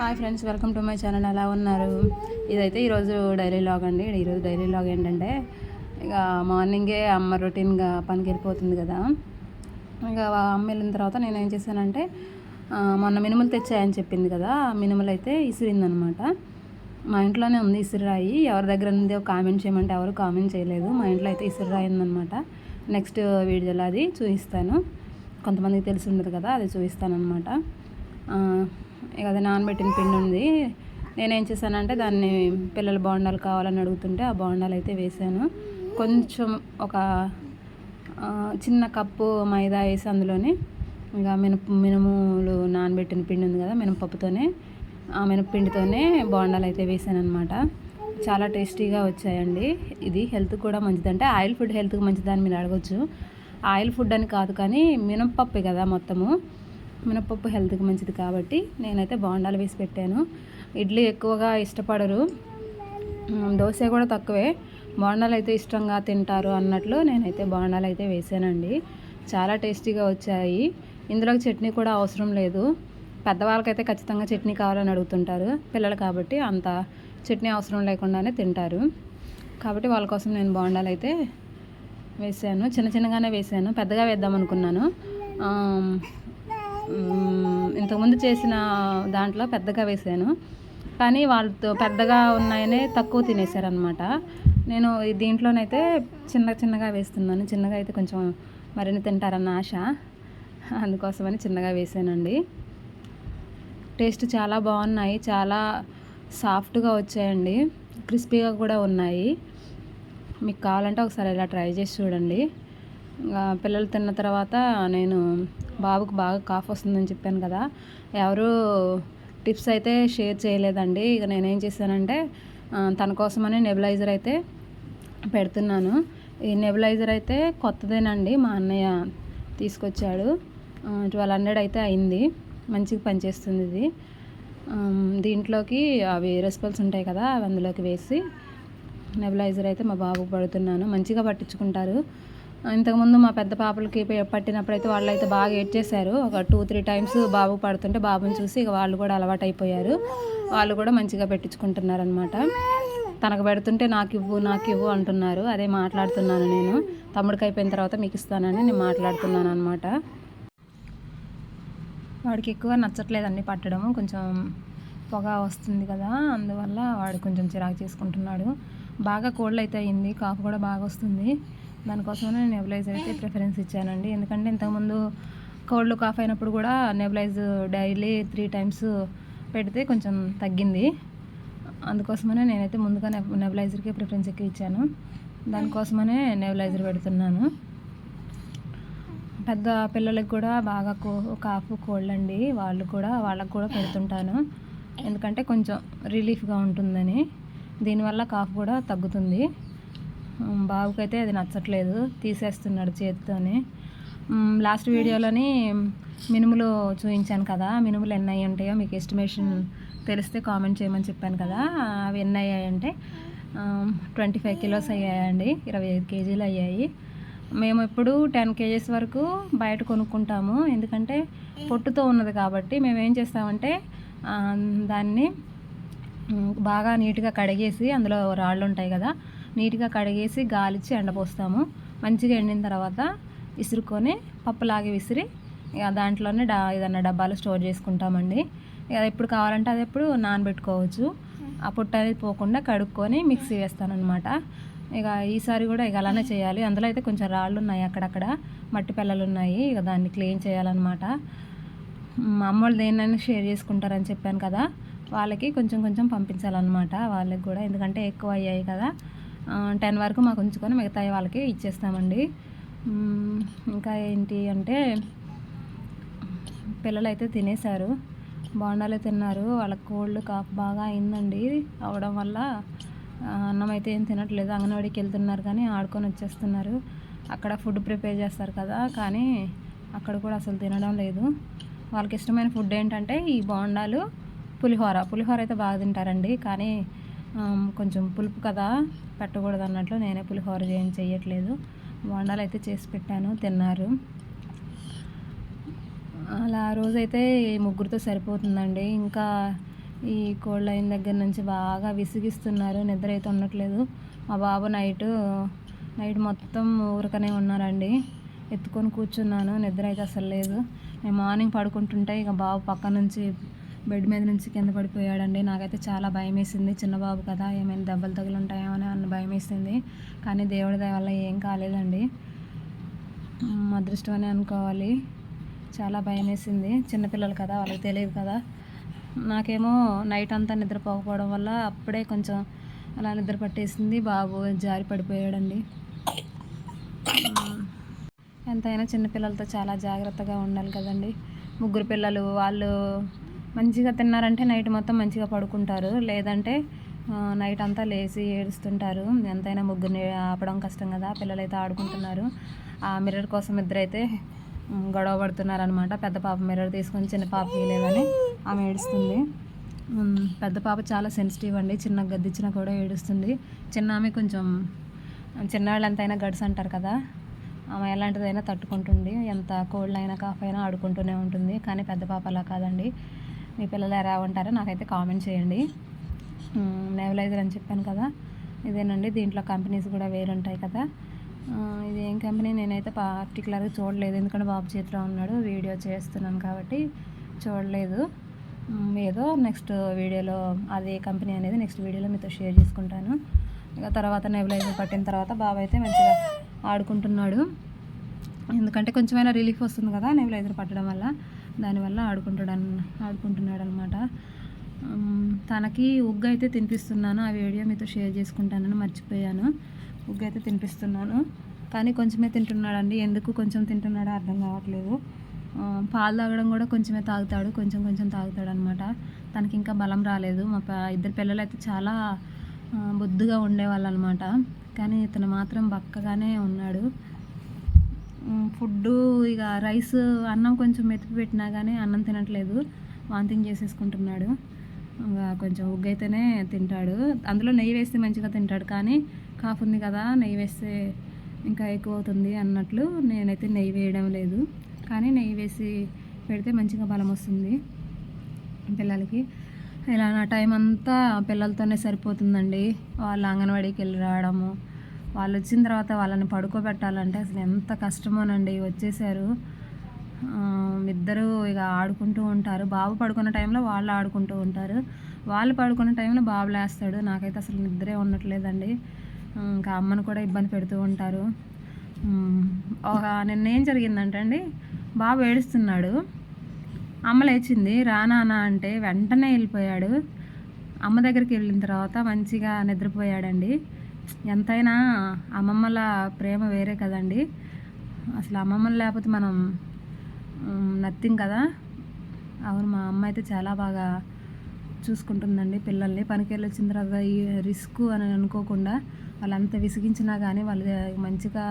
Hi friends welcome to my channel. ఎలా ఉన్నారు? ఇదైతే ఈరోజు డైలీ లాగ్ అండి. ఈరోజు డైలీ లాగ్ ఏంటంటే ఇక మార్నింగే అమ్మ రొటీన్గా పనికి వెళ్ళిపోతుంది కదా. ఇక అమ్మ వెళ్ళిన తర్వాత నేను ఏం చేశానంటే మొన్న మినుములు తెచ్చాయని చెప్పింది కదా మినుములు అయితే ఇసిరిందనమాట. మా ఇంట్లోనే ఉంది ఇసురాయి ఎవరి దగ్గర ఉంది కామెంట్ చేయమంటే ఎవరు కామెంట్ చేయలేదు. మా ఇంట్లో అయితే ఇసురాయి ఉందనమాట నెక్స్ట్ వీడియోలో అది చూపిస్తాను. కొంతమందికి తెలిసి ఉండదు కదా అది చూపిస్తాను అనమాట ఇక అది నానబెట్టిన పిండి ఉంది. నేనేం చేశానంటే దాన్ని పిల్లల బోండాలు కావాలని అడుగుతుంటే ఆ బోండాలు అయితే వేసాను. కొంచెం ఒక చిన్న కప్పు మైదా వేసి అందులోని ఇంకా మినప మినుములు నానబెట్టిన పిండి ఉంది కదా మినపప్పుతోనే ఆ మినపిండితోనే బాండాలు అయితే వేసాను చాలా టేస్టీగా వచ్చాయండి. ఇది హెల్త్ కూడా మంచిది అంటే ఆయిల్ ఫుడ్ హెల్త్కి మంచిదని మీరు అడగొచ్చు. ఆయిల్ ఫుడ్ అని కాదు కానీ మినపప్పే కదా మొత్తము. మినపప్పు హెల్త్కి మంచిది కాబట్టి నేనైతే బోండాలు వేసి పెట్టాను. ఇడ్లీ ఎక్కువగా ఇష్టపడరు. దోశ కూడా తక్కువే. బోండాలు అయితే ఇష్టంగా తింటారు అన్నట్లు నేనైతే బోండాలు అయితే వేసానండి. చాలా టేస్టీగా వచ్చాయి. ఇందులోకి చట్నీ కూడా అవసరం లేదు. పెద్దవాళ్ళకైతే ఖచ్చితంగా చట్నీ కావాలని అడుగుతుంటారు. పిల్లలు కాబట్టి అంత చట్నీ అవసరం లేకుండానే తింటారు. కాబట్టి వాళ్ళ కోసం నేను బోండాలు అయితే వేసాను. చిన్న చిన్నగానే వేసాను. పెద్దగా వేద్దాం అనుకున్నాను ఇంతకుముందు చేసిన దాంట్లో పెద్దగా వేసాను. కానీ వాళ్ళతో పెద్దగా ఉన్నాయనే తక్కువ తినేసారనమాట నేను దీంట్లోనైతే చిన్న చిన్నగా వేస్తున్నాను. చిన్నగా అయితే కొంచెం మరిన్ని తింటారన్న ఆశ. అందుకోసమని చిన్నగా వేసానండి. టేస్ట్ చాలా బాగున్నాయి. చాలా సాఫ్ట్గా వచ్చాయండి. క్రిస్పీగా కూడా ఉన్నాయి. మీకు కావాలంటే ఒకసారి ఇలా ట్రై చేసి చూడండి. పిల్లలు తిన్న తర్వాత నేను బాబుకు బాగా కాఫ్ వస్తుందని చెప్పాను కదా ఎవరు టిప్స్ అయితే షేర్ చేయలేదండి. ఇక నేనేం చేశానంటే తన కోసమని నెబులైజర్ అయితే పెడుతున్నాను. ఈ నెబులైజర్ అయితే కొత్తదేనండి మా అన్నయ్య తీసుకొచ్చాడు. ట్వెల్వ్ హండ్రెడ్ అయితే అయింది మంచిగా పనిచేస్తుంది ఇది. దీంట్లోకి అవి రెసిపల్స్ ఉంటాయి కదా అవి అందులోకి వేసి నెబులైజర్ అయితే మా బాబుకు పడుతున్నాను. మంచిగా పట్టించుకుంటారు. ఇంతకుముందు మా పెద్ద పాపలకి పట్టినప్పుడు అయితే వాళ్ళు అయితే బాగా ఏడ్ చేశారు. ఒక టూ త్రీ టైమ్స్ బాబు పడుతుంటే బాబుని చూసి ఇక వాళ్ళు కూడా అలవాటు అయిపోయారు వాళ్ళు కూడా మంచిగా పెట్టించుకుంటున్నారు అనమాట తనకు పెడుతుంటే నాకు ఇవ్వు నాకు ఇవ్వు అంటున్నారు. అదే మాట్లాడుతున్నాను నేను. తమ్ముడికి అయిపోయిన తర్వాత మీకు ఇస్తానని నేను మాట్లాడుతున్నాను అనమాట వాడికి ఎక్కువ నచ్చట్లేదండి పట్టడం. కొంచెం పొగ వస్తుంది కదా అందువల్ల వాడు కొంచెం చిరాకు చేసుకుంటున్నాడు. బాగా కోల్డ్ అయితే అయింది కాఫ్ కూడా బాగా వస్తుంది. దానికోసమే నేను నెబులైజర్ అయితే ప్రిఫరెన్స్ ఇచ్చానండి. ఎందుకంటే ఇంతకుముందు కోల్డ్ కాఫ్ అయినప్పుడు కూడా నెబులైజ్ డైలీ త్రీ టైమ్స్ పెడితే కొంచెం తగ్గింది. అందుకోసమనే నేనైతే ముందుగా నెబులైజర్కే ప్రిఫరెన్స్ ఎక్కువ ఇచ్చాను. దానికోసమనే నెబులైజర్ పెడుతున్నాను. పెద్ద పిల్లలకి కూడా బాగా కో కాఫ్ కోల్డ్ అండి వాళ్ళు కూడా వాళ్ళకు కూడా పెడుతుంటాను. ఎందుకంటే కొంచెం రిలీఫ్గా ఉంటుందని. దీనివల్ల కాఫ్ కూడా తగ్గుతుంది. బాబుకైతే అది నచ్చట్లేదు. తీసేస్తున్నాడు చేతితోనే. లాస్ట్ వీడియోలోని మినుములు చూపించాను కదా. మినుములు ఎన్ని అయ్యి ఉంటాయో మీకు ఎస్టిమేషన్ తెలిస్తే కామెంట్ చేయమని చెప్పాను కదా. అవి ఎన్ని అయ్యాయంటే ట్వంటీ ఫైవ్ కిలోస్ అయ్యాయండి. ఇరవై ఐదు కేజీలు అయ్యాయి. మేము ఎప్పుడు టెన్ కేజీస్ వరకు బయట కొనుక్కుంటాము. ఎందుకంటే పొట్టుతో ఉన్నది కాబట్టి మేము ఏం చేస్తామంటే దాన్ని బాగా నీట్గా కడిగేసి అందులో రాళ్ళు ఉంటాయి కదా నీట్గా కడిగేసి గాలిచ్చి ఎండపోస్తాము మంచిగా ఎండిన తర్వాత విసురుకొని పప్పులాగే విసిరి ఇక దాంట్లోనే డా ఏదన్నా డబ్బాలు స్టోర్ చేసుకుంటామండి. ఇక ఎప్పుడు కావాలంటే అది ఎప్పుడు నానబెట్టుకోవచ్చు. ఆ పొట్టు అనేది పోకుండా కడుక్కొని మిక్సీ వేస్తానన్నమాట. ఇక ఈసారి కూడా ఇక అలానే చేయాలి. అందులో అయితే కొంచెం రాళ్ళు ఉన్నాయి అక్కడక్కడ. మట్టి పిల్లలు ఉన్నాయి ఇక దాన్ని క్లీన్ చేయాలన్నమాట. మా అమ్మ వాళ్ళు దేన్నైనా షేర్ చేసుకుంటారని చెప్పాను కదా వాళ్ళకి కొంచెం కొంచెం పంపించాలన్నమాట వాళ్ళకి కూడా. ఎందుకంటే ఎక్కువ అయ్యాయి కదా. టెన్ వరకు మాకు ఉంచుకొని మిగతా వాళ్ళకి ఇచ్చేస్తామండి. ఇంకా ఏంటి అంటే పిల్లలు అయితే తినేశారు. బోండాలు తిన్నారు. వాళ్ళకి కోల్డ్ కాఫ్ బాగా అయిందండి. అవడం వల్ల అన్నం అయితే ఏం తినట్లేదు. అంగన్వాడికి వెళ్తున్నారు కానీ ఆడుకొని వచ్చేస్తున్నారు. అక్కడ ఫుడ్ ప్రిపేర్ చేస్తారు కదా కానీ అక్కడ కూడా అసలు తినడం లేదు. వాళ్ళకి ఇష్టమైన ఫుడ్ ఏంటంటే ఈ బోండాలు పులిహోర. పులిహోర అయితే బాగా తింటారండి. కానీ కొంచెం పులుపు కదా. పెట్టకూడదు అన్నట్లు నేనే పులిహోర ఏం చేయట్లేదు వండాలు అయితే చేసి పెట్టాను తిన్నారు. అలా ఆ రోజైతే ముగ్గురితో సరిపోతుందండి. ఇంకా ఈ కోళ్ళ అయిన దగ్గర నుంచి బాగా విసిగిస్తున్నారు నిద్ర అయితే ఉండట్లేదు. మా బాబు నైట్ నైట్ మొత్తం ఊరకనే ఉన్నారండి. ఎత్తుకొని కూర్చున్నాను నిద్ర అయితే అసలు లేదు. నేను మార్నింగ్ పడుకుంటుంటే ఇక బాబు పక్క నుంచి బెడ్ మీద నుంచి కింద పడిపోయాడండి. నాకైతే చాలా భయం వేసింది చిన్న బాబు కదా ఏమైనా దెబ్బలు తగులుంటాయో అని అన్న భయం వేసింది కానీ దేవుడి దయ వల్ల ఏం కాలేదండి. అదృష్టం అని అనుకోవాలి. చాలా భయం వేసింది చిన్నపిల్లలు కదా వాళ్ళకి తెలియదు కదా. నాకేమో నైట్ అంతా నిద్రపోకపోవడం వల్ల అప్పుడే కొంచెం అలా నిద్ర పట్టేసింది. బాబు జారి పడిపోయాడండి. ఎంతైనా చిన్నపిల్లలతో చాలా జాగ్రత్తగా ఉండాలి కదండి. ముగ్గురు పిల్లలు వాళ్ళు మంచిగా తిన్నారంటే నైట్ మొత్తం మంచిగా పడుకుంటారు. లేదంటే నైట్ అంతా లేచి ఏడుస్తుంటారు. ఎంతైనా ముగ్గురిని ఆపడం కష్టం కదా పిల్లలు అయితే ఆడుకుంటున్నారు. ఆ మిర్రర్ కోసం ఇద్దరైతే గొడవ పడుతున్నారు అనమాట పెద్ద పాప మిర్రర్ తీసుకొని చిన్న పాప లేదని ఆమె ఏడుస్తుంది. పెద్ద పాప చాలా సెన్సిటివ్ అండి. చిన్న గద్దిచ్చినా కూడా ఏడుస్తుంది. చిన్న ఆమె కొంచెం చిన్నవాళ్ళు ఎంతైనా గడ్స్ అంటారు కదా ఆమె ఎలాంటిదైనా తట్టుకుంటుంది. ఎంత కోల్డ్ అయినా కాఫ్ అయినా ఆడుకుంటూనే ఉంటుంది. కానీ పెద్ద పాప అలా కాదండి. మీ పిల్లలు ఎలా ఉంటారో నాకైతే కామెంట్ చేయండి. నెవలైజర్ అని చెప్పాను కదా ఇదేనండి. దీంట్లో కంపెనీస్ కూడా వేరు ఉంటాయి కదా. ఇది ఏం కంపెనీ నేనైతే పార్టికులర్గా చూడలేదు. ఎందుకంటే బాబు చేతిలో ఉన్నాడు వీడియో చేస్తున్నాను కాబట్టి చూడలేదు. ఏదో నెక్స్ట్ వీడియోలో అదే కంపెనీ అనేది నెక్స్ట్ వీడియోలో మీతో షేర్ చేసుకుంటాను. ఇక తర్వాత నెబులైజర్ పట్టిన తర్వాత బాబు అయితే మంచిగా ఆడుకుంటున్నాడు. ఎందుకంటే కొంచెమైనా రిలీఫ్ వస్తుంది కదా నెబులైజర్ పట్టడం వల్ల. దానివల్ల ఆడుకుంటాడు ఆడుకుంటున్నాడు అనమాట తనకి ఉగ్గు అయితే తినిపిస్తున్నాను. ఆ వీడియో మీతో షేర్ చేసుకుంటానని మర్చిపోయాను. ఉగ్గు అయితే తినిపిస్తున్నాను. కానీ కొంచెమే తింటున్నాడండి. ఎందుకు కొంచెం తింటున్నాడో అర్థం కావట్లేదు. పాలు తాగడం కూడా కొంచెమే తాగుతాడు. కొంచెం కొంచెం తాగుతాడు అనమాట తనకి ఇంకా బలం రాలేదు. మా ఇద్దరు పిల్లలు అయితే చాలా బొద్దుగా ఉండేవాళ్ళు అనమాట కానీ ఇతను మాత్రం బక్కగానే ఉన్నాడు. ఫుడ్ ఇక రైస్ అన్నం కొంచెం మెతిపి పెట్టినా కానీ అన్నం తినట్లేదు. వాంతింగ్ చేసేసుకుంటున్నాడు. ఇంకా కొంచెం ఉగ్గు అయితేనే తింటాడు. అందులో నెయ్యి వేస్తే మంచిగా తింటాడు. కానీ కాఫ్ ఉంది కదా నెయ్యి వేస్తే ఇంకా ఎక్కువ అవుతుంది అన్నట్లు నేనైతే నెయ్యి వేయడం లేదు. కానీ నెయ్యి వేసి పెడితే మంచిగా బలం వస్తుంది పిల్లలకి. ఇలా నా టైం అంతా పిల్లలతోనే సరిపోతుందండి. వాళ్ళు అంగన్వాడీకి వెళ్ళి రావడము వాళ్ళు వచ్చిన తర్వాత వాళ్ళని పడుకోబెట్టాలంటే అసలు ఎంత కష్టమోనండి. వచ్చేసారు. ఇద్దరు ఇక ఆడుకుంటూ ఉంటారు. బాబు పడుకున్న టైంలో వాళ్ళు ఆడుకుంటూ ఉంటారు. వాళ్ళు పడుకున్న టైంలో బాబు లేస్తాడు. నాకైతే అసలు నిద్రే ఉండట్లేదండి. ఇంకా అమ్మను కూడా ఇబ్బంది పెడుతూ ఉంటారు. ఒక నిన్న ఏం జరిగిందంటే అండి బాబు ఏడుస్తున్నాడు. అమ్మ లేచింది. రానానా అంటే వెంటనే వెళ్ళిపోయాడు. అమ్మ దగ్గరికి వెళ్ళిన తర్వాత మంచిగా నిద్రపోయాడండి. ఎంతైనా అమ్మమ్మల ప్రేమ వేరే కదండి. అసలు అమ్మమ్మలు లేకపోతే మనం నథింగ్ కదా. అవును మా అమ్మ అయితే చాలా బాగా చూసుకుంటుందండి పిల్లల్ని. పనికి వెళ్ళి వచ్చిన తర్వాత ఈ రిస్క్ అని అనుకోకుండా వాళ్ళంత విసిగించినా కానీ వాళ్ళు మంచిగా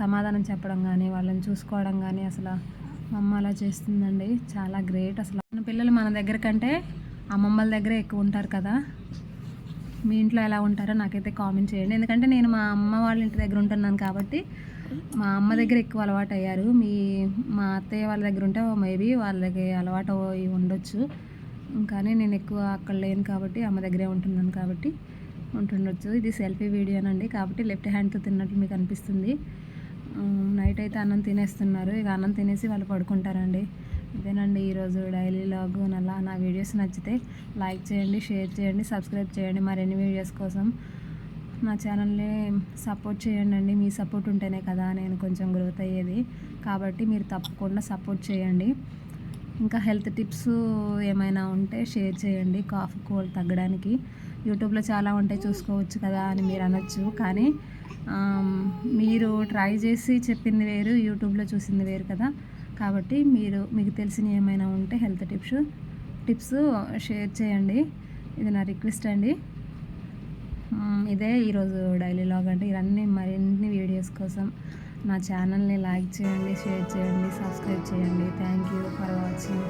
సమాధానం చెప్పడం కానీ వాళ్ళని చూసుకోవడం కానీ అసలు మా అమ్మ అలా చేస్తుందండి. చాలా గ్రేట్ అసలు. మన పిల్లలు మన దగ్గర కంటే అమ్మమ్మల దగ్గరే ఎక్కువ ఉంటారు కదా. మీ ఇంట్లో ఎలా ఉంటారో నాకైతే కామెంట్ చేయండి. ఎందుకంటే నేను మా అమ్మ వాళ్ళ ఇంటి దగ్గర ఉంటున్నాను కాబట్టి మా అమ్మ దగ్గర ఎక్కువ అలవాటు అయ్యారు మీ మా అత్తయ్య వాళ్ళ దగ్గర ఉంటే మేబీ వాళ్ళకి అలవాటు ఉండొచ్చు. కానీ నేను ఎక్కువ అక్కడ లేను కాబట్టి అమ్మ దగ్గరే ఉంటున్నాను కాబట్టి ఉంటుండొచ్చు. ఇది సెల్ఫీ వీడియోనండి కాబట్టి లెఫ్ట్ హ్యాండ్తో తిన్నట్లు మీకు అనిపిస్తుంది. నైట్ అయితే అన్నం తినేస్తున్నారు. ఇక అన్నం తినేసి వాళ్ళు పడుకుంటారండి. ఇదేనండి ఈరోజు డైలీ లాగ్ అలా నా వీడియోస్ నచ్చితే లైక్ చేయండి షేర్ చేయండి సబ్స్క్రైబ్ చేయండి. మరిన్ని వీడియోస్ కోసం నా ఛానల్ని సపోర్ట్ చేయండి అండి మీ సపోర్ట్ ఉంటేనే కదా నేను కొంచెం గ్రోత్ అయ్యేది. కాబట్టి మీరు తప్పకుండా సపోర్ట్ చేయండి. ఇంకా హెల్త్ టిప్స్ ఏమైనా ఉంటే షేర్ చేయండి. కాఫ్ కోల్డ్ తగ్గడానికి. యూట్యూబ్లో చాలా ఉంటాయి. చూసుకోవచ్చు కదా అని మీరు అనొచ్చు. కానీ మీరు ట్రై చేసి చెప్పింది వేరు యూట్యూబ్లో చూసింది వేరు కదా. కాబట్టి మీరు మీకు తెలిసిన ఏమైనా ఉంటే హెల్త్ టిప్స్ టిప్స్ షేర్ చేయండి. ఇది నా రిక్వెస్ట్ అండి. ఇదే ఈరోజు డైలీ లాగ్ అంటే ఇవన్నీ మరిన్ని వీడియోస్ కోసం నా ఛానల్ని లైక్ చేయండి షేర్ చేయండి సబ్స్క్రైబ్ చేయండి. Thank you for watching.